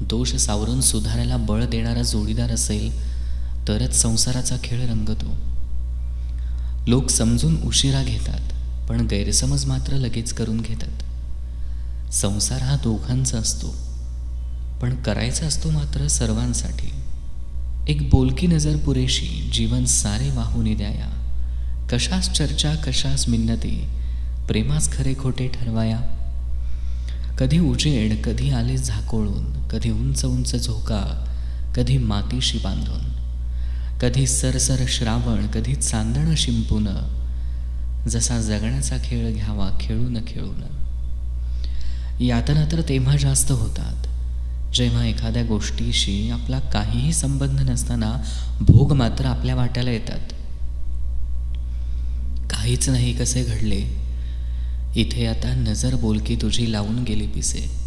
दोष सावरून सुधारायला बळ देणारा जोडीदार असेल तरच संसाराचा खेळ रंगतो. लोक समजून उशिरा घेतात पण गैरसमज मात्र लगेच करून घेतात. संसार हा दोघांचा असतो पण करायचा असतो मात्र सर्वांसाठी. एक बोलकी नजर पुरेशी जीवन सारे वाहून द्याया. कशास चर्चा कशास मिन्नती प्रेमास खरे खोटे ठरवाया. कधी उजेड कधी आले झाकोळून. कधी उंच उंच झोका कधी मातीशी बांधून कधी सरसर श्रावण कधी चांदणं शिंपून जसा जगण्याचा खेळ घ्यावा खेळून खेळून. यातना तर तेव्हा जास्त होतात जेव्हा एखाद्या गोष्टीशी आपला काहीही संबंध नसताना भोग मात्र आपल्या वाट्याला येतात. काहीच नाही कसे घडले इथे आता नजर बोलकी तुझी लावून गेली पिसे.